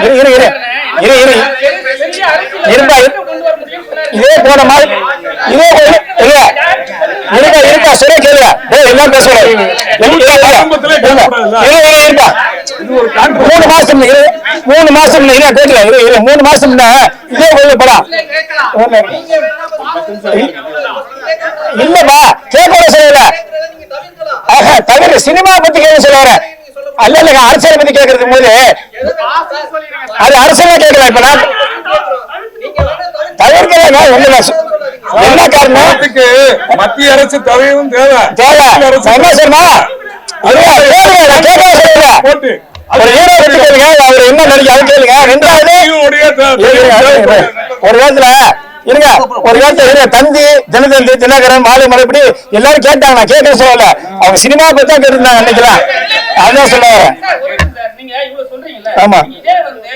இரு இரு இரு. இரு இரு. இருப்பா, இரு. இதே போன மாதிரி. இதே போல- இல்ல இருக்கா இருக்கா சொல்ல கேளுங்க பேசுறேன் ஆரம்பத்திலே கேட்கக்கூடாதுல்ல. இருப்பா மூணு மாசம் இரு. மூணு மாசம் இரு. கேட்கல. இரு இரு. மூணு மாசம் முன்ன இதே போல படம் இல்லப்பா கேட்க சொல்லல தவிர சினிமா பத்தி கேட்க சொல்ல வரேன் அல்ல இல்லங்க அரசியல் பத்தி கேட்கறதுக்கு போது அது அரசியலா கேட்கல இப்ப நான் தவிர்க்கலாங்க ஒண்ணுல என்ன காரணம்? நாட்டுக்கு மத்திய அரசு தலைவரும் தேவை. தேவை. என்ன சொன்னா. போட்டு. ஒரு ஹீரோ கேளுங்க அவர் என்ன நடிக்க அது கேளுங்க. ரெண்டாவது. ஒரு காலத்துல இருங்க ஒரு காலத்துல இருங்க தந்தி தினத்தந்தி தினகரன் மாலை இப்படி எல்லாரும் கேட்டாங்க. நான் கேட்க சொல்லல. அவங்க சினிமா பத்தி தான் கேட்டிருந்தாங்க அன்னைக்குலாம் அதான் சொல்ல வரேன் நீங்க இவ்வளவு சொல்றீங்கல்ல ஆமா. நீங்க இதே வந்து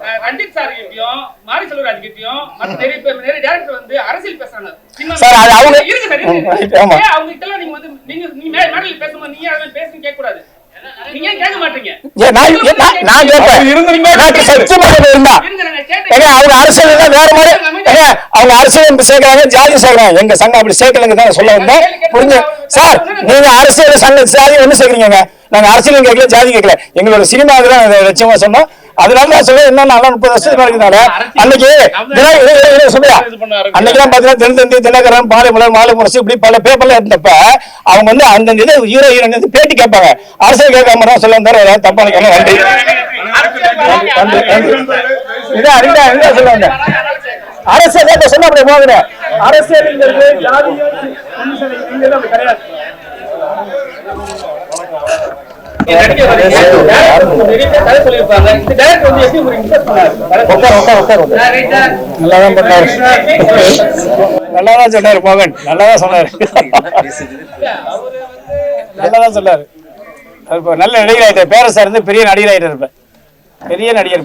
அஹ், ரஞ்சித் சார் கிட்டயும் மாரி செல்வராஜ் கிட்டயும் மத்த நிறைய பேர் நிறைய டேரக்டர் வந்து அரசியல் பேசுறாங்க. சினிமா சார், அது அவங்க- இருக்கு சார் அவங்க கிட்ட நீங்க வந்து நீங்க மேடையில் பேசும்போது அதை கேட்க கூடாது அவங்க அரசியல் சேர்க்கறாங்க ஜாதி சேர்க்கறாங்க. எங்க சங்கம் அப்படி சேர்க்கலங்க தான் சொல்ல வந்தேன். புரிஞ்சு சார் நீங்க அரசியல் சங்க ஜாதி ஒண்ணு சேர்க்கறீங்க நாங்க அரசியல் கேட்கல ஜாதி கேட்கல. எங்களோட சினிமா தான் லட்சியமா சொன்னோம். அதனால நான் சொல்ல என்ன நல்லா முப்பது வருஷத்துக்கு நடக்குதுனால அன்னைக்கு சொல்லுயா அன்னைக்கு பாத்தீங்கன்னா தினத்தந்தி தினகரன் பாலை மலர் மாலை முரசு இப்படி பல பேப்பர்ல இருந்தப்ப அவங்க வந்து அந்தந்த இது ஹீரோ வந்து பேட்டி கேட்பாங்க. அரசியல் கேட்காம தான் சொல்ல வந்தாரு ஏதாவது தப்பா நினைக்காம நன்றி. நன்றி நன்றி சொல்ல வந்தேன். அரசியல் சொன்ன அப்படி போகுது அரசியல்ங்கிறது ஜாதியும் இங்க அப்படி கிடையாது நீங்க நடிக்க வரீங்க. director நிறைய பேர் கதை சொல்லியிருப்பாங்க. இந்த director வந்து எப்படி ஒரு impress பண்ணாரு? உட்கார் உட்கார் உட்கார் உட்கார் ஆ, right ஆ? நல்லா தான் பண்ணாரு? நல்லா தான் சொன்னாரு மோகன் நல்லா தான் சொன்னாரு இல்ல, அவரு வந்து நல்லா தான் சொன்னாரு. இப்போ நல்ல நடிகர் ஆயிட்டார். பேரரசா இருந்து பெரிய நடிகர் ஆயிட்டார் இப்ப. பெரிய நடிகர்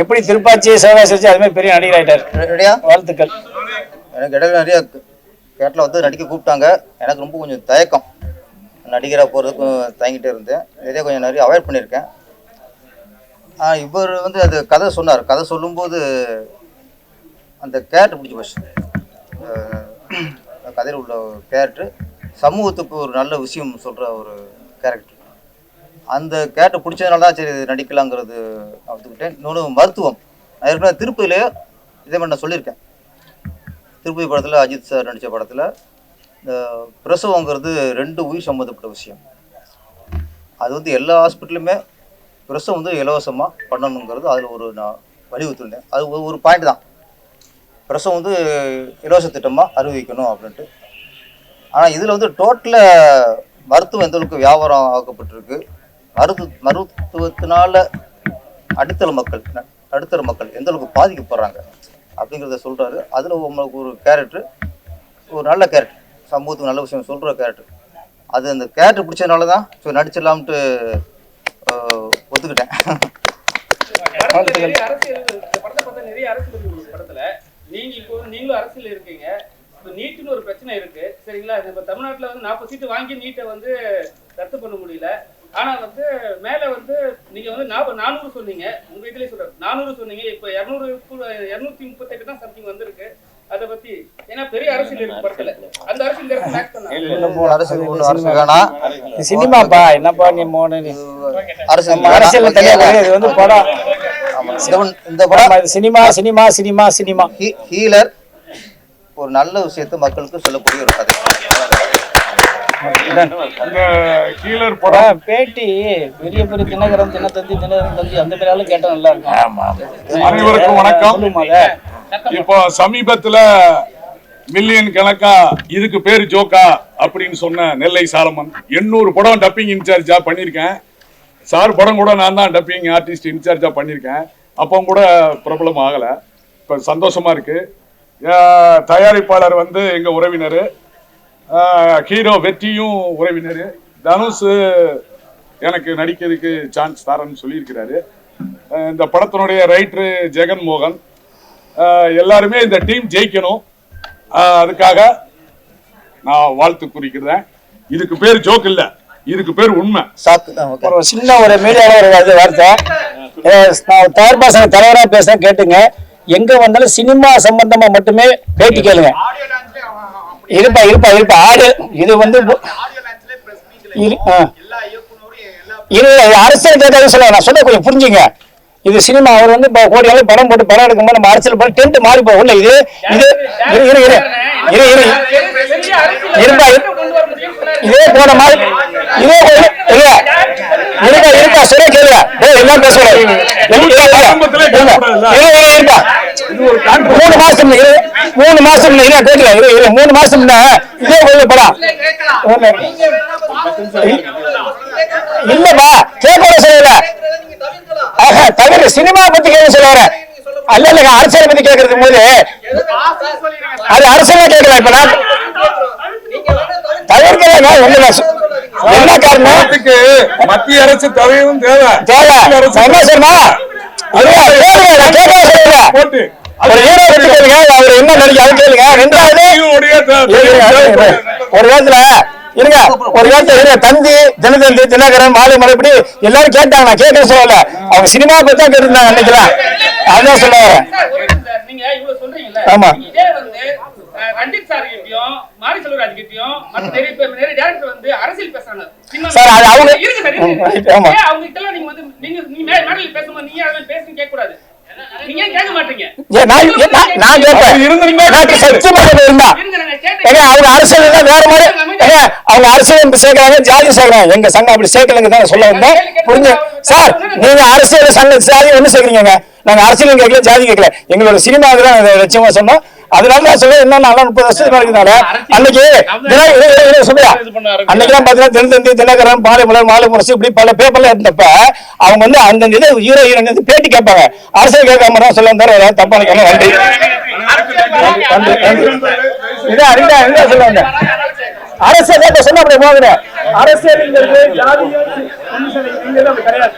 எப்படி திருப்பாச்சி சிவகாசி அது மாதிரி பெரிய நடிகர் ஆயிட்டார். ரெடியா? வாழ்த்துக்கள். எனக்கு இடையில நிறைய கேட்டில் வந்து நடிக்க கூப்பிட்டாங்க. எனக்கு ரொம்ப கொஞ்சம் தயக்கம். நடிகராக போகிறதுக்கும் தயங்கிட்டே இருந்தேன். இதே கொஞ்சம் நிறைய அவாய்ட் பண்ணியிருக்கேன். ஆனால் இவர் வந்து அது கதை சொன்னார். கதை சொல்லும்போது அந்த கேரக்டர் பிடிச்சி போச்சு. கதையில் உள்ள கேரக்டர் சமூகத்துக்கு ஒரு நல்ல விஷயம் சொல்கிற ஒரு கேரக்டர் அந்த கேரக்டர் பிடிச்சதுனால தான் சரி இது நடிக்கலாங்கிறது நான் ஒத்துக்கிட்டேன். இன்னொன்று மருத்துவம். நான் ஏற்கனவே திருப்பதியிலே இதே மாதிரி நான் சொல்லியிருக்கேன். திருப்பதி படத்தில் அஜித் சார் நடித்த படத்தில் இந்த பிரசவங்கிறது ரெண்டு உயிர் சம்மந்தப்பட்ட விஷயம். அது வந்து எல்லா ஹாஸ்பிட்டலுமே பிரசவம் வந்து இலவசமாக பண்ணணுங்கிறது அதில் ஒரு நான் வலியுறுத்தினேன் அது ஒரு- ஒரு பாயிண்ட் தான். பிரசவம் வந்து இலவச திட்டமாக அறிவிக்கணும் அப்படின்ட்டு. ஆனால் இதில் வந்து டோட்டலாக மருத்துவம் எந்த அளவுக்கு வியாபாரம் ஆக்கப்பட்டிருக்கு? மருத்து மருத்துவத்தினால அடித்தள மக்கள் நடுத்தர மக்கள் எந்த அளவுக்கு பாதிக்கப்படுறாங்க அப்படிங்கிறத சொல்கிறாரு அதில் உங்களுக்கு ஒரு கேரக்டர் ஒரு நல்ல கேரக்டர் சமூகத்துக்கு நல்ல விஷயம் சொல்கிற கேரக்டர் அது அந்த கேரக்டர் பிடிச்சதுனால தான் ஸோ நடிச்சிடலாம்ட்டு ஒத்துக்கிட்டேன். நிறைய அரசியல் படத்தை பார்த்தா நிறைய அரசியல் படத்துல. நீங்க இப்போ நீங்களும் அரசியல் இருக்கீங்க. இப்போ நீட்டுன்னு ஒரு பிரச்சனை இருக்கு. சரிங்களா? இப்போ தமிழ்நாட்டில் வந்து நாற்பது சீட்டு வாங்கி நீட்டை வந்து ரத்து பண்ண முடியல. ஆனால் வந்து மேலே வந்து நீங்கள் வந்து நாற்பது நானூறு சொன்னீங்க. உங்கள் இதுலயே சொல்கிற நானூறு சொன்னீங்க. இப்போ இரநூறு இரநூத்தி முப்பத்தெட்டு தான் சம்திங் வந்திருக்கு. அதை பத்தி ஏன்னா பெரிய அரசியல் இருக்கு படத்தில். ஒன்றும் அரசியல் வேணாம் சினிமாப்பா என்னப்பா நீ மோன நீ? அரசியல் கிடையாது. இது வந்து படம். இந்த படம்- இந்த படம் படம் இது cinema cinema cinema cinema. Hea- healer ஒரு நல்ல விஷயத்தை மக்களுக்கு சொல்லக்கூடிய ஒரு கதை. கீழர் படம். பேட்டி பெரிய பெரிய தினகரன் தினத்தந்தி தினகரன் தந்தி அந்த பேரால கேட்டா நல்லா இருக்கும். ஆமா அனைவருக்கும் வணக்கம். இப்போ சமீபத்துல மில்லியன் கணக்கா இதுக்கு பேர் ஜோக்கா அப்படின்னு சொன்ன நெல்லை சாலமன். எண்ணூறு படம் டப்பிங் இன்சார்ஜா பண்ணியிருக்கேன். சார் படம் கூட நான் தான் டப்பிங் ஆர்டிஸ்ட் இன்சார்ஜா பண்ணியிருக்கேன். அப்போ கூட பிரபலம் ஆகலை. இப்போ சந்தோஷமா இருக்கு. தயாரிப்பாளர் வந்து எங்க உறவினர். ஹீரோ வெற்றியும் உறவினர். தனுஷ் எனக்கு நடிக்கிறதுக்கு சான்ஸ் தரேன்னு சொல்லியிருக்கிறாரு. இந்த படத்தினுடைய ரைட்டரு ஜெகன் மோகன் எல்லாருமே இந்த டீம் ஜெயிக்கணும். அதுக்காக நான் வாழ்த்து குறிக்கிறேன். இதுக்கு பேர் ஜோக் இல்ல. இதுக்கு பேர் உண்மை. ஒரு சின்ன ஒரு மீடியால ஒரு வார்த்தை நான் தயாரிப்பா சங்க தலைவரா பேசுறேன் கேட்டுங்க. எங்க வந்தாலும் சினிமா சம்பந்தமா மட்டுமே பேட்டி கேளுங்க. இருப்பா இருப்பா இருப்பா. ஆடு இது வந்து பு- இரு- ஆ. இது அரசியல் கேட்காத சொல்ல நான் சொல்ல கொஞ்சம் புரிஞ்சுங்க. இது சினிமா அவர் வந்து இப்போ கோடி அளவு படம் போட்டு படம் எடுக்கும்போது நம்ம அரசியல் பண்ணி டென்ட் மாறி போகும். இல்ல இது இது இரு இரு இரு. இரு இரு. இருப்பா, இரு. இதே போன மாதிரி இதே இல்ல. இருப்பா இருப்பா சொல்ல கேளுங்க. ஏய் என்ன பேசுற? ஆரம்பத்திலே கேட்கக்கூடாதுல்ல? இருப்பா. மூணு மாசம் மூணு மாசம் இல்ல கேட்கல இரு இரு. மூணு மாசம் இதே கோயில் படம். இல்லப்பா கேட்க சொல்லல ஆஹா, தவிர சினிமா அல்ல இல்ல அரசியலை பத்தி கேட்கறதுக்கு போது அது அரசியல கேட்கல இப்ப நான். தவிர்க்கலங்க ஒண்ணு என்ன காரணம்? மத்திய அரசு தலைவரும் தேவை. தேவை. என்ன சொன்னா போட்டு. ஒரு ஹீரோ கேளுங்க அவர் என்ன நடிக்க அது கேளுங்க. ரெண்டாவது. ஒரு காலத்துல இருங்க. ஒரு கேட்ட இருங்க. தந்தி தினத்தந்தி தினகரன் மாலை மறுபடி எல்லாரும் கேட்டாங்க. நான் கேட்க சொல்லல. அவங்க சினிமா பத்தி தான் கேட்டுருந்தாங்க அன்னைக்குலாம் அதான் சொல்ல வரேன். ஆமா. சார் அரசியல் அது அவங்க- ஆமா. நான் நான் கேட்பேன் அவங்க அரசியல் வேற மாதிரி ஏங்க அவங்க அரசியல் சேர்க்கறாங்க ஜாதி சேர்க்கறாங்க. எங்க சங்கம் அப்படி சேர்க்கலங்க தான் சொல்ல வந்தேன். புரிஞ்சு? சார் நீங்க அரசியல் சங்க ஜாதி ஒண்ணு சேர்க்கறீங்க நாங்க அரசியல் கேட்கல ஜாதி கேட்கல. எங்களோட சினிமாவுக்கு தான் லட்சியமா சொன்னோம். அதனால தான் சொல்ல என்ன நல்லா முப்பது வருஷத்துக்கு அன்னைக்கு சொல்லுயா. அன்னைக்கெல்லாம் பாத்தீங்கன்னா தினத்தந்தி தினகரன் பாலைமலர் மாலை முரசு இப்படி பல பேப்பர்ல இருந்தப்ப அவங்க வந்து அந்த இது ஹீரோ வந்து பேட்டி கேட்பாங்க. அரசியல் கேட்காம தான் சொல்ல வந்தாரு. ஏதாவது தப்பா நினைக்கணும் நன்றி நன்றி, நன்றி. இதான் அறிந்தா என்ன சொல்லுவாங்க அரசியல் சொன்ன அப்படி போகுது அரசியல் கிடையாது.